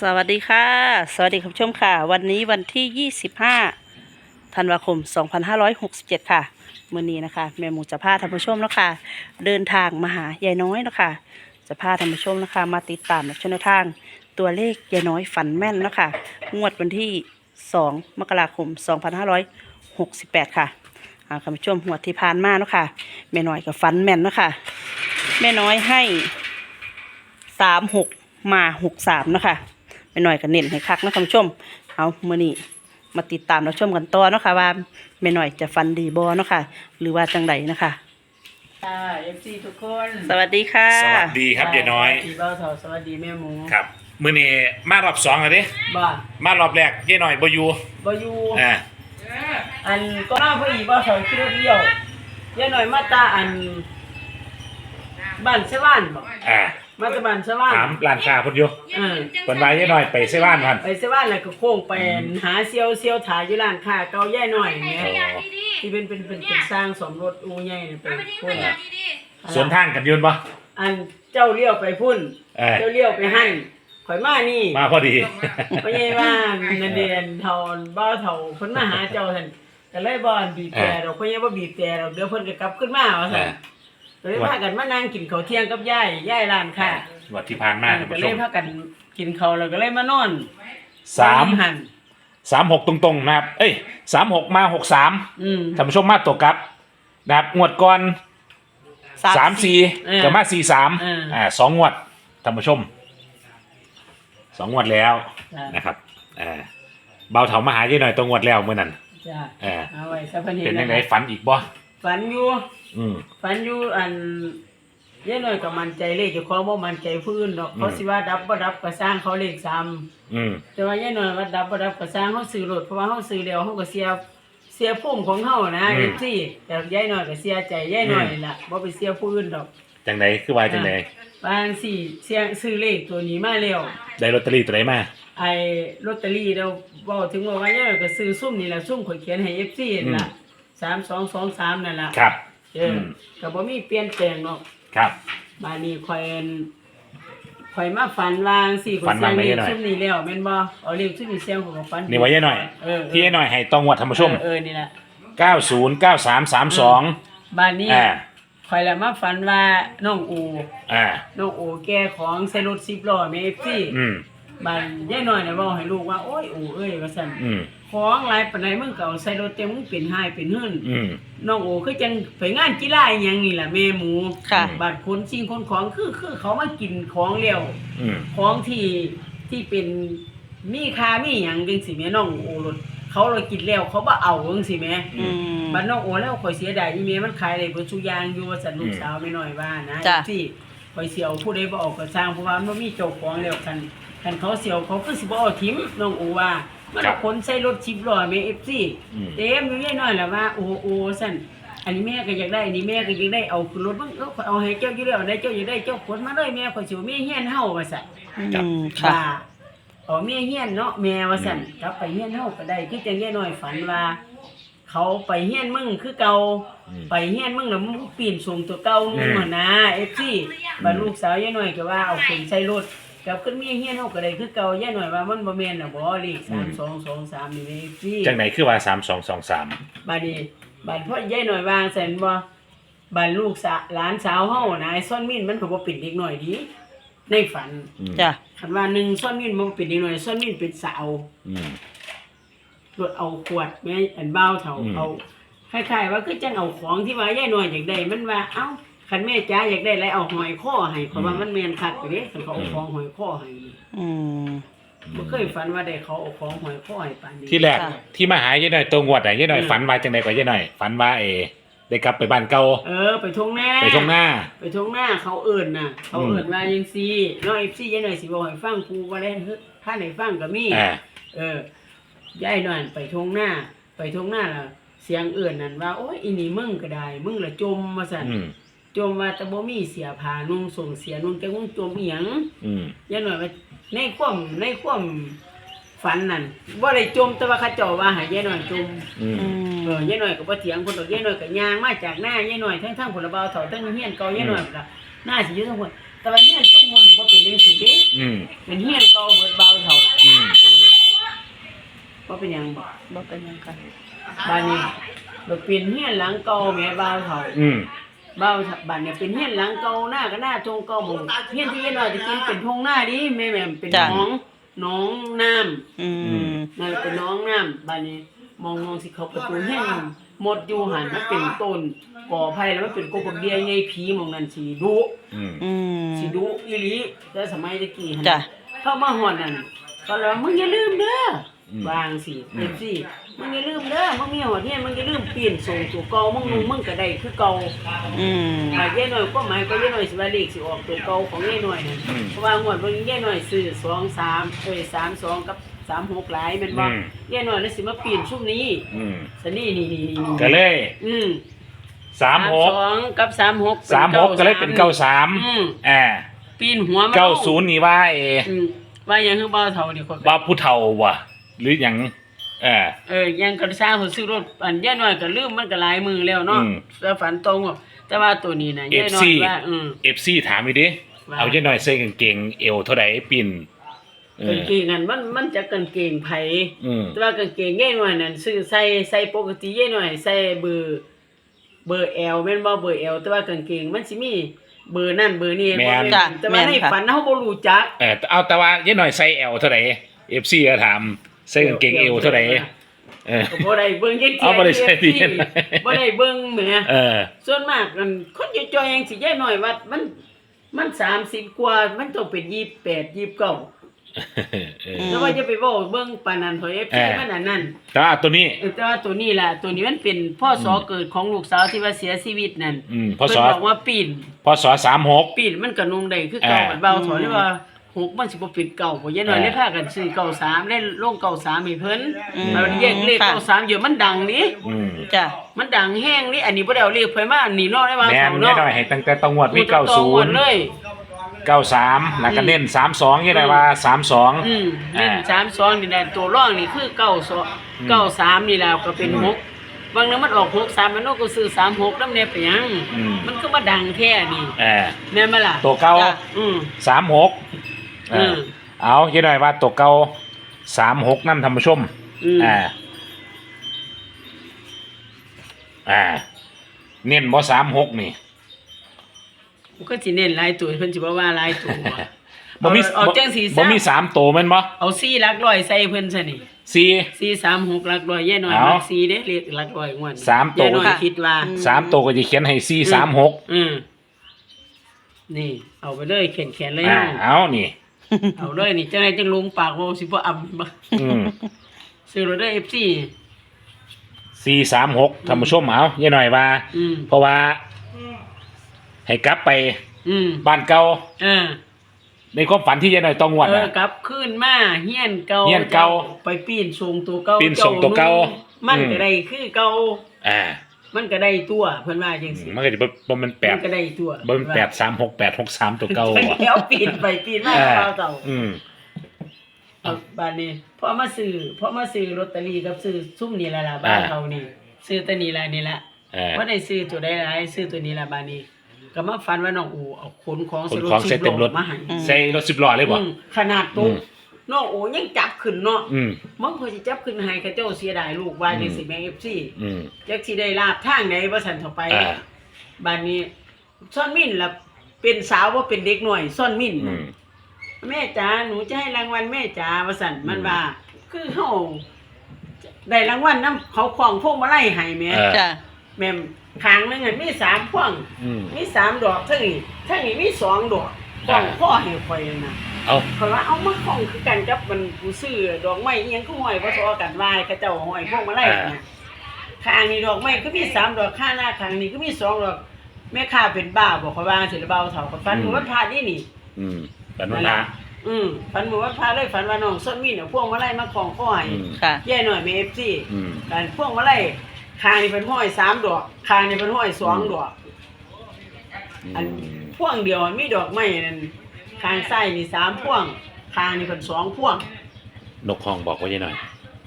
สวัสดีค่ะ สวัสดีคุณผู้ชมค่ะ วันนี้วันที่ 25ธันวาคม 2567 ค่ะมื่อนี้นะคะแม่หมูจะพาท่านผู้ชมแล้วค่ะเดินทางมาหายายน้อยนะคะจะพาท่านผู้ชมนะคะ มาติดตามและชนทางตัวเลขยายน้อยฝันแม่นนะคะงวดวันที่ 2 มกราคม 2568 ค่ะอ่าคุณผู้ชมหัวที่ผ่านมาเนาะค่ะแม่น้อยกับฝันแม่นเนาะค่ะแม่น้อยให้สามหกมาหกสามนะคะ ไปหน่อยกันเน้นให้คักนะท่านผู้ชม เอาเมื่อนี้มาติดตามรับชมกันต่อเนาะค่ะว่าแม่หน่อยจะฟันดีบอเนาะค่ะ หรือว่าจังใดนะคะค่ะเอฟซีทุกคนสวัสดีค่ะ สวัสดีครับยายน้อย สวัสดีเบ้าเถาสวัสดีแม่หมูครับมือนี้มารอบสองแล้วดิบ้ามารอบแรกยายน้อยบอยู่บ่อยู่อ่าอันก็มาพออีเบ้าเถาคิดว่าเดียวเย่าหน่อยมาตาอันบ้านเสว่านบ่อ่า มาตาบ้านเสว่านถามร้านค้าพุ่นอยู่เออเพิ่นว่ายายน้อยไปเซว่านพัน ไปเสว่านแล้วก็โค้งไปหาเซียวเซียวถาอยู่ร้านค้าเก่าย่ายหน่อยเนี่ยอ๋อที่เป็นเป็นเป็นเป็นสร้างสมรสอูใหญ่นี่ไปพุ่นสวนทางกันยืนปะอันเจ้าเลี้ยวไปพุ่น เออเจ้าเลี้ยวไปหั่นข่อยมานี่มาพอดีเพราะไงว่านันเดียนเทอนบ้าเทาเพิ่นมาหาเจ้าท่านก็เลยบ่อนบีบแต่เราเพราะไงว่าบีบแต่เราเดี๋ยวเพิ่นก็กลับขึ้นมาว่าซั่น ก็เลยพากันมานั่งกินข้าวเที่ยงกับยายยายร้านค่ะงวันที่ผ่านมาท่านก็ผู้เลชยมพากันกินข้าวแล้วก็เลยมานอนสามหันสามหกตรงๆนะครับเอ้ยสามหกมาหกสามอืม ท่านผู้ชมมาตัวกลับนะครับงวดก่อนสามสี่เออกับมาสี่สามเอออ่ อ่าสองงวดท่านผู้ชมสองงวดแล้วจ้ะนะครับอ่าเบาเถามาหายายหน่อยตัวงวดแล้วเมื่อนั้นจ้ะเออเอาไว้ซะเพิ่นเห็เป็นนยังไงฝันอีกบ่ ฝันอยู่อืม ฝันอยู่อันยายน้อยก็มั่นใจเลขเจ้าของบ่มั่นใจผู้อื่นดอกอืมเขาสิว่าดับบ่ดับก็สร้างเขาเลขซ้ำอืมแต่ว่าย่าน้อยว่าดับบ่ดับก็สร้างเฮาซื้อรถเพราะว่าเฮาซื้อแล้วเฮาก็เสียเสียภูมิของเฮานะอืม FC แต่ย่ายน้อยก็เสียใจย่ายน้อยนี่ล่ะบ่ไปเสียผู้อื่นดอกจังไดคือว่าจังไดบางสิเสียซื้อเลขตัวนี้มาแล้ว ได้ลอตเตอรี่ตัวไหนมา ไอ้ลอตเตอรี่เราเว้าถึงว่าว่าย่าน้อยก็ซื้อซุ่มนี่ล่ะซุ่มข่อยเขียนให้ FC นั่นล่ะ 3223นั่นล่ะครับ เอออมก็บ่มีเปลี่ยนแปลงเนาะครับ บาดนี้ข่อยอั่นข่อยมาฝันวาจั่งสิข่อฝัยนเสียว่างไหนเลขหน่อย ซุ่มนี้แล้วแม่นบ่เอาเลขซุ่มนี้เสียงของก็ฝันนี่ไว้ยายหน่อย เออที่ยายหน่อยให้ต้องวัดท่านผู้ชมเออนี่แหละ909332บ้านนี้อ่า คอยละมาฝันว่าน้องอู อ่า น้องอูแก่ของใส่รถสิบล้อแม่เอฟซีอืม บ้านยายน้อยน่ะเว้าให้ลูกว่าโอ้ยอูเอ้ยว่าซั่นอืมของหลายปานใดมึงก็เอาใส่รถเต็มมึงเป็นหายเป็นหื้นอืม น้องอูคือจังไปงานกีฬาอีหยังนี่ล่ะแม่หมูค่ะบ้านคนสิ่งคนของคือคือเขามากินของแล้วอืม ของที่ที่เป็นมีค่ามีหยังจังซี่แม่น้องอูรถเขาเรากินแล้วเขาบ่เอาจังซี่แม่ อืม บ้านน้องโอแล้วข่อยเสียดายอีเมมันขายได้เบิดทุกอย่างอยู่ว่าสันลูกสาวไม่น้อยว่านะจ้ะ ที่ ข่อยเสียวผู้ใดบ่ออกก็สร้างเพราะว่ามันบ่มีเจ้าของแล้วคันคันเขาเสียวเขาคือสิบ่เอาทิมน้องโอว่ามันเอาคนใส่รถชิปล้อแม่ FC อืม เต็มอยู่ยายน้อยแล้วว่าโอ้โอ้ซั่นอันนี้แม่ก็อยากได้อันนี้แม่ก็อยากได้เอาขึ้นรถเบิ่งเออข่อยเอาให้เจ้าอยู่แล้วได้เจ้าอยากได้เจ้าขนมาเลยแม่ข่อยสิเอาแม่เฮียนเฮาว่าซั่นอืมค่ะ ว่าเอาแม่เฮียนเนาะแม่ว่าซั่นกลับไปเฮียนเฮาก็ได้คือจังยายน้อยฝันว่า เขาไปเฮียนมึงคือเก่าอืมไปเฮียนมึงแล้วมึงปีนสูงตัวเก่ามึงอืมหั่นนะ FC บัดลูกสาวยายน้อยก็ว่าเอาขึ้นใส่รถกลับขึ้นเมียเฮียนเฮาก็ได้คือเก่ายายน้อยว่ามันบ่แม่นน่ะบ่เลข3223นี่เด้ FC จังไหนคือว่า3223บัดนี้บัดพ่อยายน้อยวางแสนบ่บัดลูกสาหลานสาวเฮานะไอ้ซ่อนมินมันก็บ่เป็นเด็กน้อยดีในฝันอืมจ้ะคันว่าหนึ่งซ่อนมินมันบ่เป็นเด็กน้อยซ่อนมินเป็นสาวอื มรถเอาขวดแม่อันเบ้าเถาอืม เอาคล้ายๆว่าคือจังเอาของที่ว่ายายน้อยอยากได้มันว่าเอ้าคันแม่จ๋าอยากได้แล้วเอาหอยข้อให้เพราะว่ามันแม่นคักไปเด้คันเขาเอาของหอยข้อให้นี่อืม บ่เคยฝันว่าได้เขาเอาของหอยข้อให้ปานนี้ที่แรกค่ะ ที่มาหายายหน่อยตัวงวดไหนยายหน่อยอืมฝันว่าจังไดกว่ายายหน่อยฝันว่าเอได้กลับไปบ้านเก่าเออไปทุ่งนาไปทงหน้า ไปทุ่งนาเขาเอิ้นน่ะ เขาเอิ้นว่าจังซี่น้อย FC ยายน้อยสิบอกให้ฟังครูบ่ได้เฮ็ดถ้าได้ฟังก็มีอ่า เออ ยายนั่นไปทงหน้า ไปทงหน้าแล้วเสียงเอื่นนั่นว่าโอ้ยอีนี่มึงก็ได้ มึงละจมมาสั่นอืมจมว่าแต่บ่มีเสียผ้านุ่งส่งเสียนุ่งแต่มึงจมอีหยังอืมยายหน่อยว่าในความในความฝันนั่นบ่ได้จมแต่ว่าเขาเจ้าว่าให้ยายหน่อยจม อืมอืมเออยายหน่อยก็บ่เถียงคนดอกยายหน่อยก็ย่างมาจากหน้ายายหน่อยทั้งทั้งผลบ่าวเฒ่าทั้งเฮียนเก่ายายหน่อยก็หน้าสิอยู่ทั้งหมดแต่ว่าเฮียนตุ้มมันบ่เป็นจังซี่เด้อืมเป็นเฮียนเก่าเบิด บ่าวเฒ่าว่าเป็นหยังบ่บ่เป็นหยังค่ะบ้านนี้บ่เป็นเฮียนหลังเก่าแม่บ้าวเฒ่าอืมบ้าวบ้านเนี่ยเป็นเฮียนหลังเก่าหน้าก็หน้าทงเก่าหมองเฮียนที่เฮ็ดว่าจะกินเป็นทงหน้าดิแม่แม่เป็นหนองหนองน้ำ อืมนั่นเป็นหน้องน้ำบ้านนี้มองมองสิเขาประตูเฮียนหมดอยู่หันมันเป็นต้นก่อไผ่แล้วมันเป็นกบเบี้ยใหญ่ผีหมองนั้นสิดุอืมอืมสิดุอีหลีแต่สมัยตะกี้หั่นจ้ะเข้ามาฮอดนั่นก็เลยว่ามึงอย่าลืมเด้อ อมวางสิเด็กสิมึงอย่าลืมเด้อมึงมีหอดเฮียนมึงอย่าลืมเปลี่ยนส่งตัวเก่ามึงนุ่งมึงก็ได้คือเก่าอืมอ่าเย่หน่อยก็หมายก็เย่หน่อยสิว่าเลขสิออกตัวเก่าของเย่หน่อยนั่นอืม เพราะว่างวดบางเย่หน่อยซื้อสองสามเอ้ยสามสองกับสามหกหลายแม่นบ่อืมเย่หน่อยแล้วสิมาเปลี่ยนชุดนี้อืมสนี่นี่นี่นี่ก็เลยอืมสามหกสองกับสามหกสามหกก็เลยเป็นเก้าสามอืมอ่าปีนหัวมันเก้าศูนย์นี่ว่าเออืมว่าหยังคือบ่าวเฒ่านี่คน ว่าผู้เฒ่าว่ะ หรือหยังเออ เออยังกระซ่าเขาซื้อรถอันย่าน้อยก็ลืมมันก็หลายมือแล้วเนาะอืมแล้วฝันตรงว่าแต่ว่าตัวนี้นะย่าน้อย FC ว่าอืม เอฟซีถามอีดิว่า เอาเยอะหน่อยใส่กางเกงเอวเท่าไหร่ปิ่นเอกางอเกงอันมันมันจะกางเกงไผ อืมแต่ว่ากางเกงย่าน้อยนั่นซื้อใส่ใส่ปกติย่าน้อยใส่เบอร์เบอร์ L แม่นบ่เบอร์ L แต่ว่ากางเกงมันสิมีเบอร์นั่นเบอร์นี้แม่นบ่แต่ว่าในฝันเฮาบ่รู้จัก เออเอาแต่ว่าเยอะหน่อยใส่เอวเท่าไหร่เอฟซีก็ถาม ใส่กางเกงเอวเท่าไหร่เออ ก็บ่ได้เบิ่งจังเอาบ่ได้ใส่ดีบ่ได้เบิ่งแหมเออ ส่วนมากกันคนอยู่จอยยังสิย่ายหน่อยว่ามันมันสามสิบกว่ามันต้องเป็นยี่แปดยี่เก้าเออแล้วว่าจะไปบอกเบิ่งปานนั้นเถอะเอฟเออ มันอันนั้นแต่ว่าตัวนี้ เออแต่ว่าตัวนี้ล่ะ ตัวนี้มันเป็นพ่อสอเกิดของลูกสาวที่ว่าเสียชีวิตนั่นอืมพเพิ่นศบอกว่าปีน พศสามหก ปีนมันก็นุ่งได้คือเก่าเออมันเบาถอยเลยว่า หกมันสิบ่เป็นเก่าบ่ย่ายหน่อยเออได้พากันซื้อเก่าสามได้ลงเก่าสามให้เพิ่นอืมแล้วแยกเลขค่ะเก่าสามอยู่มันดังนี่อืมจ้ะ มันดังแห้งนี่อันนี้บ่ได้เอาเลขไผมาอันนี้เนาะได้ว่าแม่นเขาเยอะเนาะหน่อยให้ตั้งแต่ต้องงวดมีมีเก้าศูหมนดย์เลย เก้าสามแล้วก็เน้นสามสองยี่ไงว่าสามสอง อืมอ่าเล่นสามสองนี่แหละตัวร่องนี่คือเก้าสองอืมเก้าสามนี่แหละก็เป็นหกบางนึงมันออกหกสามมันโนก็ซื้อสามหกน้ำเนี่ยไปหยัง อืมมันก็มาดังแท้นี่เออแม่นมาล่ะตัวเก้าจ้ะ อืมสามหก เออมเอาเยอะหน่อยว่าตัวเก้าสามหกนั่นท่านผู้ชมอืมอ่าอ่า เน้นบ่สามหกนี่ก็สิเน้นหลายตัวเพิ่นสิบ่ว่าหลายตัว บ่มีเอาจังสีบ่มีสามตัวแม่นบ่เอาซี่หลักร้อยใส่เพิ่นซะนี่สี่ ซี่สามหกหลักร้อยแย่หน่อยเอามักซี่เด้เรียกหลักร้อยงวดนี้สามตัว แย่หน่อยคิดว่า สามตัวก็จะเขียนให้สี่สามหกอืมนี่ เอาไปเลยเขียนแขนเลยอ่าเฮาเอานี่ เอาเลยนี่จังไดจังลงปากว่าสิบ่อำบ่อืมซื้อรถได้ FC สี่สามหกท่านผู้ชมเอาเยอะหน่อยว่า อืมเพราะว่า ให้กลับไปอืมบ้านเก่าเออในความฝันที่เยอะหน่อยต้องงวดเออนะกลับขึ้นมาเฮียนเก่าเฮียนเก่าไปปีนสูงตัวเก่าปีนสูงตัวเก่ามันอืม ก็ได้คือเก่าอ่า มันก็ได้ตัวเพิ่นว่าจังซี่มันก็จะบ่มันแปมัดนก็ได้ตัวบ่มันแปดสามหกแปดหกสามตัวเก่าอะแล้วปีนไปปีนมาอ่าเก่าเก่าอืมเอาบ้านนี้พอมาซื้อพอมาซื้อลอตเตอรี่กับซื้อซุ่มนี่ล่ะล่ะบ้านเขานี่ซื้อตัวนี้ล่ะนี่ล่ะเออว่าได้ซื้อตัวได้หลายซื้อตัวนี้ละบาดนี้ก็มาฝันว่าน้องอูเอาขนของขนของใส่เต็มรถมาให้ใส่รถสิบล้อเลยบ่อืมขนาดตุ๊อืกม น้องอูยังจับขึ้นเนาะอืม มึงพอสิจับขึ้นให้เขาเจ้าเสียดายลูกว่าจังสิแม่ FC อืม จักสิได้ลาบทางไหนบ่สั่นเข้าไปอ่าบาดนี้ซ่อนมิ้นล่ะเป็นสาวบ่เป็นเด็กหน่อยซ่อนมิ้นอืน่ะมแม่จ๋าหนูจะให้รางวัลแม่จ๋าว่าสั่นมันอืม ว่า คือเฮาได้รางวัลนํเขาของพวกมาไล่ให้แม่เออจ้ะแม่มขางหนึงอะมีสามพวง อืม มีสามดอกทั้งนี้ทั้งนี้มีสองดอกของอ่าพ่อให้ข่อยนะ เอาข่อยว่าเอามาของคือกันกับมันผู้ซื้อดอกไม้อีหยังก็ห้อยบ่ทอกันวายเขาเจ้าห้อยพวกมาไล่นะข้างนี้ดอกไม้ก็มีสามดอกข้างหน้าข้างนี้ก็มีสองดอกแม่ค้าเป็นบ้าบอกข่อยว่าสิละเบาเฒ่าข่อยฝันอืมหมู่วันพระนี่นี่ อืมปันนุนะอืมฝันหมู่วันพระเลยฝันว่าน้องส้นมีเนี่ยพวงมาไล่มาของพ่อให้อืมค่ะ แย่หน่อยแม่ FC อืมการพวงมาไล่ข้างนี้เป็นห้อยสามดอกข้างนี้เป็นห้อยสองดอกอันพวงเดียวมีดอกไม้นั่น ข้างซ้ายนี่สามพวงข้างนี่เพิ่นสองพวงนกห้องบอกไว้ยังหน่อย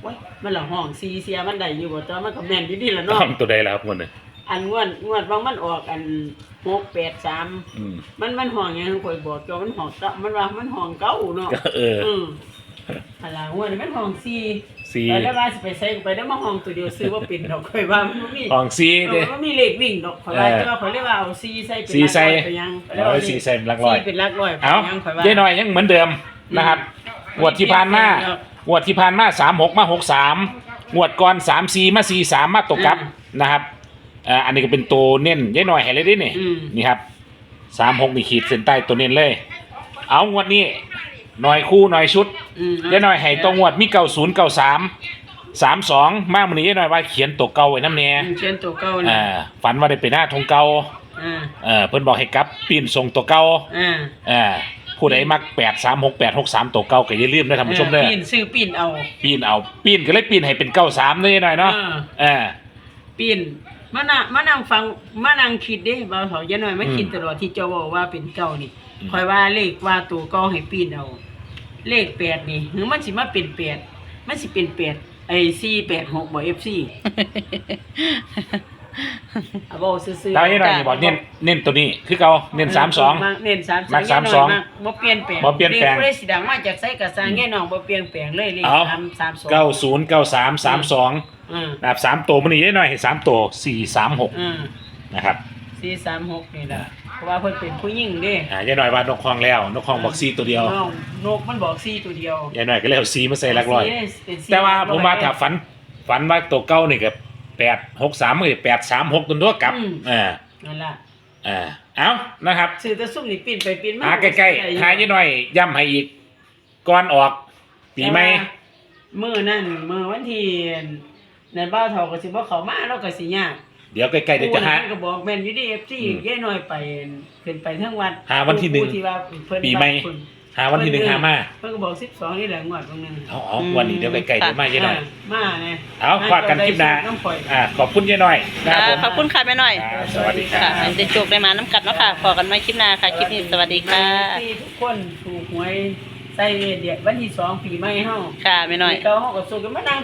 โอ้ยมันละห้องซีเสียมันได้อยู่บ่แต่ว่ามันก็แม่นอยู่ดีละห้เนาะองตัวใดแล้วครับคนน่ะอันงวดงวดบางมันออกอัน683อืมมันมันห้องหยังข่อยบอกเจ้ามันห้องเก่ามันว่ามันห้องเก่าเนาะก็เออ อืม อันล่ะหัวนี่มันห้องซีสี่แล้วได้ว่าสิไปใส่กูไปได้มาห้องตัวเดียวซื้อว่าเป็นดอกข่อยว่ามันบ่มีห้องสี่เอเด้อมันมีเลขวิ่งดอกข่อยว่าเออแต่ว่าข่อยเรียกว่าเอาซีใส่เป็นสี่ใส่หลักร้อยไปยังเอาไว้สี่ใส่เป็นหลักร้อยสี่เป็นหลักร้อยไปเอายังข่อยว่า เจ๊หน่อยยังเหมือนเดิมนะครับงวดที่ผ่านมางวดที่ผ่านมาสามหกมาหกสามงวดก่อนสามสี่มาสี่สามมาตกกลับนะครับเอ่ออันนี้ก็เป็นตัวเน้นเจ๊หน่อยให้เลยเดินี่อืม นี่ครับสามหกนี่ขีดเส้นใต้ตัวเน้นเลย เอางวดนี้ หน่อยคู่หน่อยชุดอืมเจ๊หน่อยให้ตัวงวดมีเก้าศูนย์เก้าสามสามสองมากมันนี้เจ๊หน่อยว่าเขียนตัวเก่าไว้น้ำแน่อืมเช่นตัวเก่านี่อ่าฝันว่าได้เป็นหน้าทงเก่าอ่าเออเพิ่นบอกให้กลับปีนทรงตัวเก่าอ่าเออผู้ใดมักแปดสามหกแปดหกสามตัวเก่าก็อย่าลืมนะท่านผู้ชมเด้อปีนซื้อปีนเอาปีนเอาปีนก็เลยปีนให้เป็นเก้าสามเลยหน่อยเนาะอ่าเออ ปีนมานั่งมานั่งฟังมานั่งคิดเด้บ่าวเฒ่าอย่าน้อยมาอืมคิดตลอดที่เจ้าบอกว่าเป็นเก่านี่อืม คอยว่าเลขว่าตัวเก่าให้ปีนเอา เลขแปดนี่หรือมันสิมาเป็นแปดมันสิเป็นแปดไอ้สี่แปดหกบ่ FC อะบ่ซื่อๆตาให้หน่อยนี่บอกเน้นเน้นตัวนี้คือเก่าเน้นสามสองเน้นสามมักสามสองบ่เปลี่ยนแปลงบ่เปลี่ยนแปลง ขผู้ใดสิดังมาจากไสกะสร้างแง่น้องบ่เปลี่ยนแปลงเลยเลขเอาสามสามสองเก้าศูนย์เก้าสามสามสองอืมนะครับสามตัวมันนี่ได้หน่อยให้สามตัวสี่สามหกอืมนะครับ สี่สามหกนี่แหละ เพราะว่าเพิ่นเป็นผู้หญิงเด้อ่ายายหน่อยว่านกคลองแล้ว นกคลองบอกสี่ตัวเดียวน้องนกมันบอกสี่ตัวเดียวยายหน่อยก็เลยเอาสีมาใส่หลักร้อยสี่เป็นสี่แต่ว่าผมมาหลักร้ถ้ายฝัน ฝันว่าตัวเก้านี่กับแปดหกสามก็แปดสามหกตัวตัวกลับอืมอ่านั่นล่ะอ่าเอานะครับซื้อแต่ซุ่มนี่ปิ้นไปปิ้นมาหาใกล้ๆหายายหน่อยย้ำให้อีกก่อนออก ปีใหม่มื้อนั่นมื้อวันที่นั่นบ้าวเฒ่าก็สิบ่เข้ามาแล้วก็สิยาก เดี๋ยวใกล้ๆเดี๋ยวจะหาผู้นั้นก็บอกแม่นอยู่ดี FC อืมยายน้อยไปขึ้นไปทั้งวัดหาวันที่หนึ่งผู้ที่ว่าเพิ่นปีใหม่ เพิ่นหาวันที่หนึ่งหามาเพิ่นก็บอก12นี่แหละงวดตรงนึงเอาเอาวันนี้เดี๋ยวใกล้ๆเดี๋ยวมายายหน่อย มาแน่เอาฝากกันคลิปหน้าน้ำข่อย อ่าขอบคุณยายหน่อยนะครับผมขอบคุณค่ะแม่หน่อย ครับสวัสดีครัค่ะบให้ได้โจกได้มาน้ำกัดเนาะค่ะพอกันไว้คลิปหน้าค่ะ คลิปนี้สวัสดีค่ะ ที่ทุกคนถูกหวยใส่เดียดวันที่สองปีใหม่เฮาค่ะแม่หน่อย ปีเก่าเฮาก็สู้กันมานั่ง